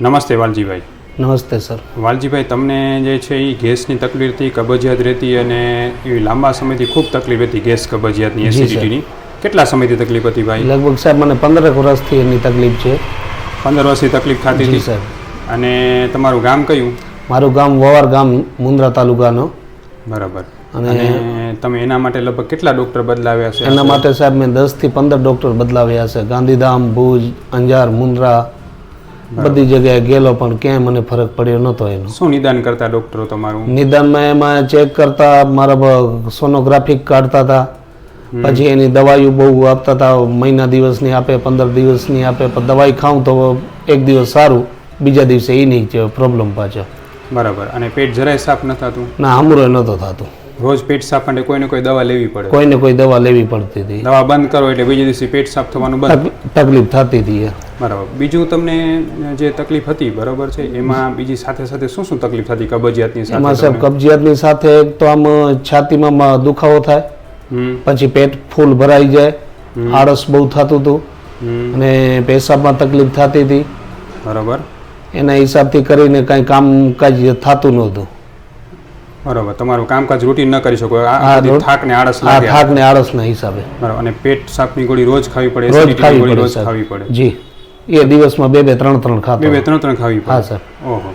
નમસ્તે વાલજીભાઈ. નમસ્તે સર. વાલજીભાઈ તમને જે છે એ ગેસની તકલીફથી કબજિયાત રહેતી અને એવી લાંબા સમયથી ખૂબ તકલીફ હતી ગેસ કબજિયાતની એસિડિટીની કેટલા સમયથી તકલીફ હતી ભાઈ? લગભગ સાહેબ મને પંદર વર્ષથી એની તકલીફ છે. પંદર વર્ષથી તકલીફ થતી હતી? સર. અને તમારું ગામ કયું? મારું ગામ વવાર ગામ મુન્દ્રા તાલુકાનો. બરાબર. અને- અને તમે એના માટે લગભગ કેટલા ડોક્ટર બદલાવ્યા છે? એના માટે સાહેબ મેં દસથી પંદર ડૉક્ટર બદલાવ્યા છે. ગાંધીધામ ભુજ અંજાર મુન્દ્રા બધી જગ્યાએ ગયેલો પણ ક્યાંય મને ફરક પડ્યો નહોતો એનો. શું નિદાન કરતા ડોક્ટરો તમારું? નિદાનમાં એમાં ચેક કરતા મારા સોનોગ્રાફિક કાઢતા હતા. પછી એની દવાઈઓ બહુ આપતા હતા મહિના દિવસની આપે પંદર દિવસની આપે પણ દવાઈ ખાઉં તો એક દિવસ સારું બીજા દિવસે એ નહીં પ્રોબ્લેમ પાછો. બરાબર. અને પેટ જરાય સાફ ન થતું? ના હમરો નહોતો થતું. રોજ પેટ સાફ માટે કોઈને કોઈ દવા લેવી પડે. કોઈને કોઈ દવા લેવી પડતી હતી. દવા બંધ કરો એટલે બીજે દિવસે પેટ સાફ થવાનું બંધ. તકલીફ થતી હતી બરાબર. બીજું તમને જે તકલીફ હતી બરાબર છે? એમાં બીજી સાથે સાથે શું શું તકલીફ થતી કબજિયાતની એમાં સાહેબ કબજિયાતની સાથે તો આમ છાતીમાં દુખાવો થાય. પછી પેટ ફૂલ ભરાઈ જાય. આળસ બહુ થતું હતું. અને પેશાબમાં તકલીફ થતી હતી. બરાબર. એના હિસાબથી કરીને કાંઈ કામ કાજ થતું નહોતું. બરાબર. તમારું કામકાજ રૂટીન ન કરી શકો. આ હા, રોજ- થાક ને આળસ લાગે. થાક ને આળસના હિસાબે. બરાબર. અને પેટ સાફની ગોળી રોજ ખાવી પડે રોજ ખાવી પડે રોજ ખાવી પડે. જી. એ દિવસમાં બે બે ત્રણ ત્રણ બે ખાતો બે ત્રણ ત્રણ ખાવી હા પડે સર ઓહો.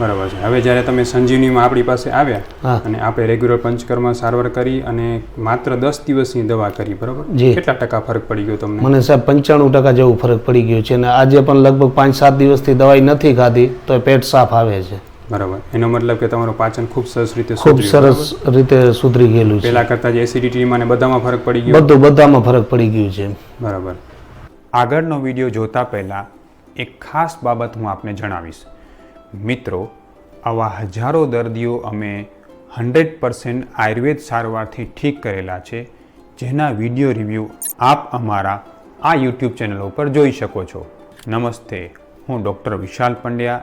બરાબર છે. હવે જ્યારે તમે સંજીવનીમાં આપણી પાસે આવ્યા હા. અને આપણે રેગ્યુલર પંચકર્મ સારવાર કરી અને માત્ર દસ દિવસની દવા કરી બરાબર? જી. કેટલા ટકા ફરક પડી ગયો તમને? મને સાહેબ પંચાણું ટકા જેવું ફરક પડી ગયો છે અને આજે પણ લગભગ પાંચ સાત દિવસથી દવાઈ નથી ખાધી તો પેટ સાફ આવે છે. બરાબર. એનો મતલબ કે તમારું પાચન ખૂબ સરસ રીતે ખૂબ સરસ રીતે સુધરી ગયેલું છે. પહેલા કરતાં જે એસિડિટીમાં ને બધામાં ફરક પડી ગયો? બધું બધામાં ફરક પડી ગયું છે. બરાબર. આગળનો વીડિયો જોતા પહેલાં એક ખાસ બાબત હું આપને જણાવીશ. મિત્રો આવા હજારો દર્દીઓ અમે હંડ્રેડ પર્સન્ટ આયુર્વેદ સારવારથી ઠીક કરેલા છે જેના વીડિયો રિવ્યૂ આપ અમારા આ યુટ્યુબ ચેનલ ઉપર જોઈ શકો છો. નમસ્તે હું ડૉક્ટર વિશાલ પંડ્યા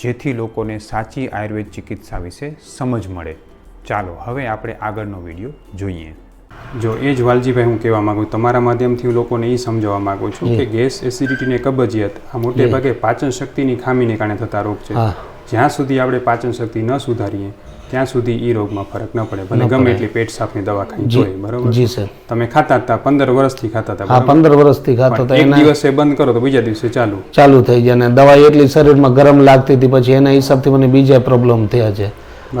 જેથી લોકોને સાચી આયુર્વેદ ચિકિત્સા વિશે સમજ મળે. ચાલો હવે આપણે આગળનો વીડિયો જોઈએ. જો એ જ વાલજીભાઈ હું કહેવા માંગુ તમારા માધ્યમથી હું લોકોને એ સમજાવવા માંગુ છું કે ગેસ એસિડિટી ને કબજિયાત આ મોટે ભાગે પાચન શક્તિની ખામીને કારણે થતા રોગ છે. જ્યાં સુધી આપણે પાચન શક્તિ ન સુધારીએ ત્યાં સુધી એ રોગમાં ફરક ન પડે ભલે ગમે એટલી પેટ સાફની દવા ખાઈ જોઈએ બરોબર? જી સર. તમે ખાતા હતા પંદર વર્ષથી ખાતા હતા હા પંદર વર્ષથી ખાતા હતા એક દિવસે બંધ કરો તો બીજા દિવસે ચાલુ. ચાલુ થઈ જાય અને દવા એટલી શરીરમાં ગરમ લાગતી હતી પછી એના હિસાબથી મને બીજા પ્રોબ્લેમ થયા છે.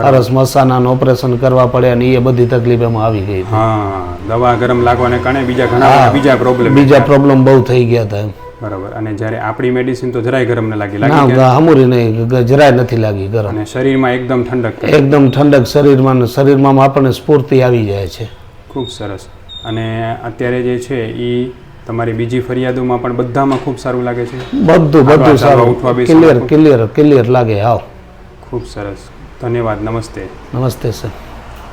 અરસ મસાનાનું ઓપરેશન કરવા પડે અને એ બધી તકલીફ એમાં આવી ગઈ હા દવા ગરમ લાગવાને કારણે બીજા ઘણા બીજા પ્રોબ્લેમ બીજા પ્રોબ્લેમ બહુ થઈ ગયા હતા. બરાબર. અને જ્યારે આપણી મેડિસિન તો જરાય ગરમ ન લાગી લાગી હમુરી નહીં જરાય નથી લાગી ગરમ. અને શરીરમાં એકદમ ઠંડક એકદમ ઠંડક શરીરમાં શરીરમાં આપણને સ્ફૂર્તિ આવી જાય છે. ખૂબ સરસ. અને અત્યારે જે છે એ તમારી બીજી ફરિયાદોમાં પણ બધામાં ખૂબ સારું લાગે છે? બધું બધું સારું. ક્લિયર ક્લિયર ક્લિયર લાગે આવ. ખૂબ સરસ. ધન્યવાદ. નમસ્તે. નમસ્તે સર.